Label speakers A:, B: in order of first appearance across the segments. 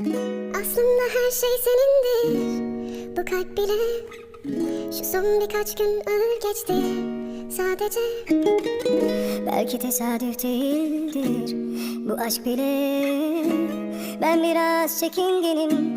A: Aslında her şey senindir. Bu kalp bile Şu son birkaç gün ağır geçti. Sadece
B: Belki tesadüf değildir. Bu aşk bile. Ben biraz çekingenim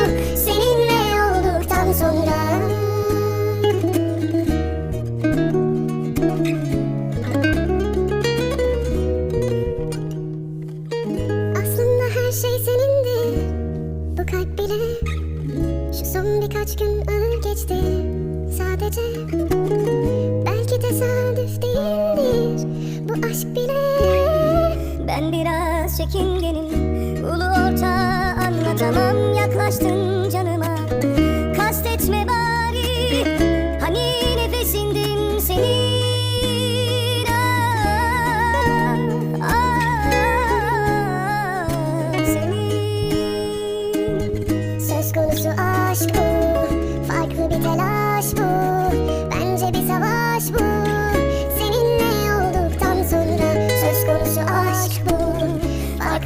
A: birkaç gün ağır geçti. Sadece Belki tesadüf değildir. Bu aşk bile
B: Ben biraz çekingenim. Ulu orta anlatamam. Yaklaştın canıma. Kastetme bari. Hani nefesindim senin. Ah, ah,
A: konusu aşk